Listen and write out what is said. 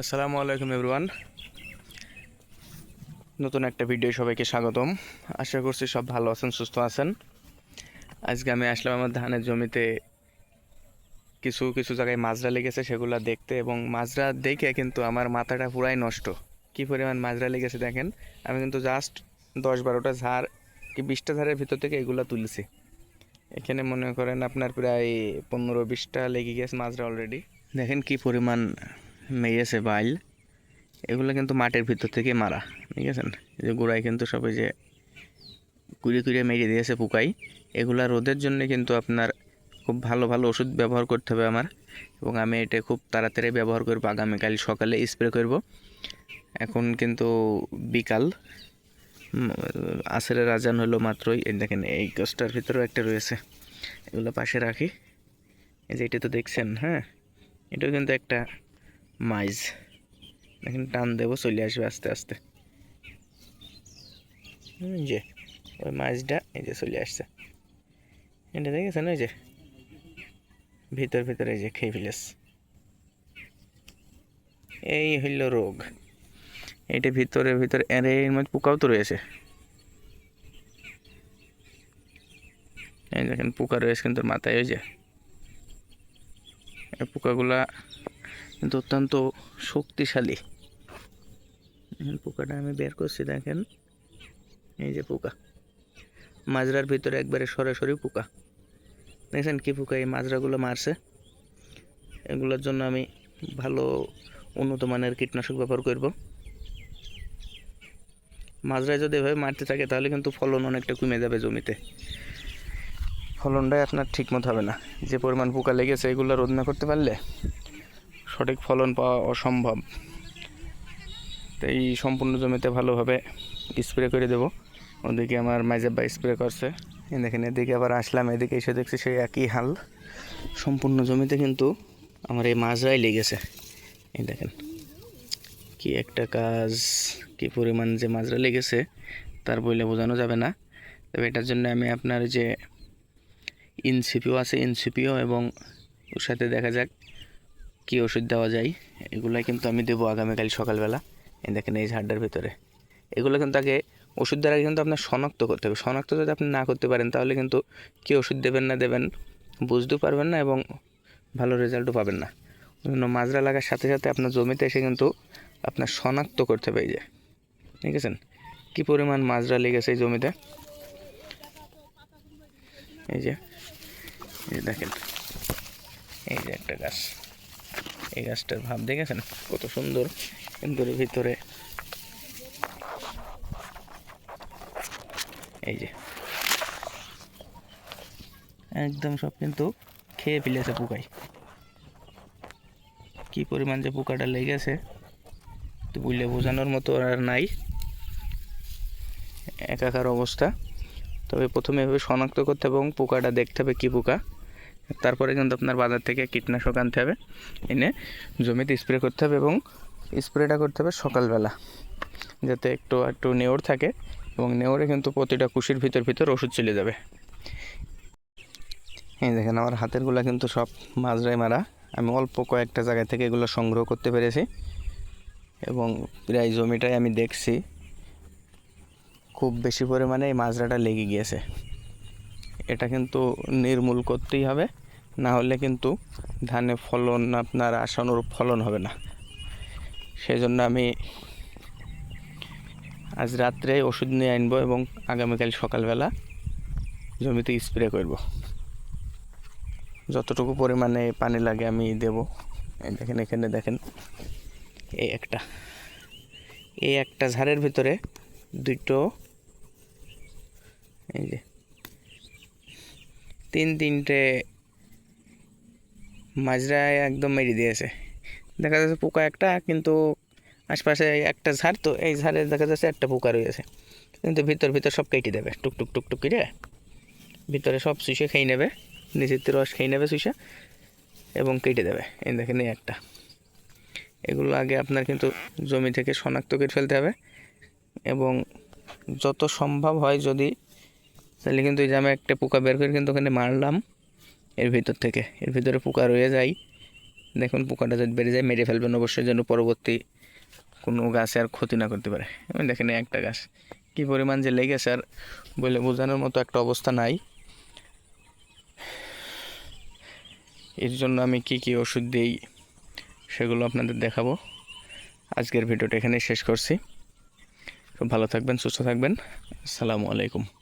আসসালামু আলাইকুম এভরিওয়ান। নতুন একটা ভিডিও সবাইকে স্বাগতম। আশা করছি সব ভালো আছেন, সুস্থ আছেন। আজকে আমি আসলাম আমার ধানের জমিতে। কিছু কিছু জায়গায় মাজরা লেগেছে সেগুলো দেখতে এবং মাজরা দেখে কিন্তু আমার মাথাটা পুরাই নষ্ট। কি পরিমাণ মাজরা লেগেছে দেখেন? আমি কিন্তু জাস্ট দশ বারোটা ঝাড় কি বিশটা ঝাড়ের ভিতর থেকে এগুলো তুলছি। এখানে মনে করেন আপনার প্রায় পনেরো বিশটা লেগে গেছে মাজরা অলরেডি দেখেন কি পরিমাণ মেয়েছে বাইল। এগুলো কিন্তু মাটির ভিতর থেকে মারা ঠিক আছে যে গোড়ায় কিন্তু সব এই যে কুড়িয়ে কুড়িয়ে মেরে দিয়েছে পোকাই। এগুলা রোদের জন্য কিন্তু আপনার খুব ভালো ভালো ওষুধ ব্যবহার করতে হবে আমার। এবং আমি এটা খুব তাড়াতাড়ি ব্যবহার করব আগামীকাল সকালে স্প্রে করব। এখন কিন্তু বিকাল। উম, আসরের আজান হলো মাত্রই। দেখেন এই গাছটার ভিতরেও একটা রয়েছে। এগুলো পাশে রাখি। এই যে এটা তো দেখছেন হ্যাঁ? এটাও কিন্তু একটা মাইজ। দেখেন, টান দেবো, চলে আসবে আস্তে আস্তে। যে, ওই মাছটা এই যে চলে আসছে। এটা দেখেছেন, ওই যে? ভিতর, ভিতরে যে, খেয়ে ফেলেস এই হইল রোগ। এটা ভিতরে ভিতরে, এর মধ্যে পোকাও তো রয়েছে। দেখেন, পোকা রয়েছে কিন্তু মাথায়, ওই যে। পোকাগুলা কিন্তু অত্যন্ত শক্তিশালী। পোকাটা আমি বের করছি দেখেন। এই যে পোকা। মাজরার ভিতরে একবারে সরাসরি পোকা। দেখছেন কি পোকা এই মাজরাগুলো মারছে। এগুলোর জন্য আমি ভালো উন্নত মানের কীটনাশক ব্যবহার করব। মাজরায় যদি এভাবে মারতে থাকে, তাহলে কিন্তু ফলন অনেকটা কমে যাবে জমিতে। ফলনটাই আপনার ঠিক মতো হবে না। যে পরিমাণ পোকা লেগেছে, এগুলো রোধ না করতে পারলে সঠিক ফলন পাওয়া অসম্ভব। তো এই সম্পূর্ণ জমিতে ভালোভাবে স্প্রে করে দেবো। ওদিকে আমার মাইজাব্বা স্প্রে করছে। দেখেন, এদিকে আবার আসলাম, এদিকে এসে দেখছি সেই একই হাল। সম্পূর্ণ জমিতে কিন্তু আমার এই মাজরাই লেগেছে। এই দেখেন, কি একটা কাজ, কি পরিমাণ যে মাজরা লেগেছে, তার বইলে বোঝানো যাবে না। তবে এটার জন্য আমি আপনার যে ইনসিপিও আছে ইনসিপিও এবং ওর সাথে দেখা যাক কী ওষুধ দেওয়া যায় এগুলাই কিন্তু আমি দেবো আগামীকাল সকালবেলা। এই দেখেন এই ঝাড়টার ভিতরে। এগুলো কিন্তু আগে ওষুধ দ্বারা কিন্তু আপনার শনাক্ত করতে হবে। শনাক্ত যদি আপনি না করতে পারেন, তাহলে কিন্তু কী ওষুধ দেবেন না দেবেন বুঝতেও পারবেন না এবং ভালো রেজাল্টও পাবেন না। জন্য মাজরা লাগার সাথে সাথে আপনার জমিতে এসে কিন্তু আপনার শনাক্ত করতে হবে এই যে। ঠিক আছে? কী পরিমাণ মাজরা লেগেছে এই জমিতে? এই যে দেখেন। এই যে একটা গাছ। এই গাছটার ভাব দেখেছেন? কত সুন্দর। কিন্তু ভিতরে এই যে। একদম সব কিন্তু খেয়ে ফেলেছে পোকাই। কি পরিমাণ যে পোকাটা লেগেছে, তো বুঝলে বোঝানোর মতো আর নাই। একাকার অবস্থা। তবে প্রথমে এভাবে শনাক্ত করতে হবে এবং পোকাটা দেখতে হবে কী পোকা। তারপরে কিন্তু আপনার বাজার থেকে কীটনাশক আনতে হবে। এনে জমিতে স্প্রে করতে হবে এবং স্প্রেটা করতে হবে সকালবেলা, যাতে একটু একটু নেওর থাকে এবং নেওরে কিন্তু প্রতিটা কুশির ভিতর ভিতর ওষুধ চলে যাবে। এই দেখেন আমার হাতেরগুলো কিন্তু সব মাজরাই মারা। আমি অল্প কয়েকটা জায়গা থেকে এগুলো সংগ্রহ করতে পেরেছি এবং প্রায় জমিটাই আমি দেখছি। খুব বেশি পরিমাণে এই মাজরাটা লেগে গিয়েছে। এটা কিন্তু নির্মূল করতেই হবে। না হলে কিন্তু ধানে ফলন আপনার আশানুরূপ ফলন হবে না। সেই জন্য আমি আজ রাত্রে ওষুধ নিয়ে আনব এবং আগামীকাল সকালবেলা জমিতে স্প্রে করব। যতটুকু পরিমাণে পানি লাগে আমি দেব। দেখেন, এখানে দেখেন, এই একটা এই একটা ঝাড়ের ভিতরে দুটো, এই যে তিন তিনটে মাজরায় একদম মেরে দিয়েছে। দেখা যাচ্ছে পোকা একটা, কিন্তু আশপাশে একটা ঝাড়, তো এই ঝাড়ে দেখা যাচ্ছে একটা পোকা রয়েছে। কিন্তু ভিতর ভিতর সব কেটে দেবে। টুক টুক টুক টুক করে ভিতরে সব শুষে খেয়ে নেবে। নিচের রস খেয়ে নেবে শুষে এবং কেটে দেবে। এই দেখেন এই একটা। এগুলো আগে আপনার কিন্তু জমি থেকে শনাক্ত করে ফেলতে হবে এবং যত সম্ভব হয় যদি তাহলে কিন্তু এই যে আমি একটা পোকা বের করে কিন্তু ওখানে মারলাম এর ভিতর থেকে। এর ভিতরে পোকা রয়ে যায়। দেখুন, পোকাটা যদি বেড়ে যায়, মেরে ফেলবেন অবশ্যই যেন পরবর্তী কোনো গাছে আর ক্ষতি না করতে পারে। আমি দেখেন একটা গাছ। কী পরিমাণ যে লেগেছে আর বলে বোঝানোর মতো একটা অবস্থা নাই। এর জন্য আমি কি কি ওষুধ দিই সেগুলো আপনাদের দেখাবো। আজকের ভিডিওটা এখানেই শেষ করছি। খুব ভালো থাকবেন, সুস্থ থাকবেন। আসসালামু আলাইকুম।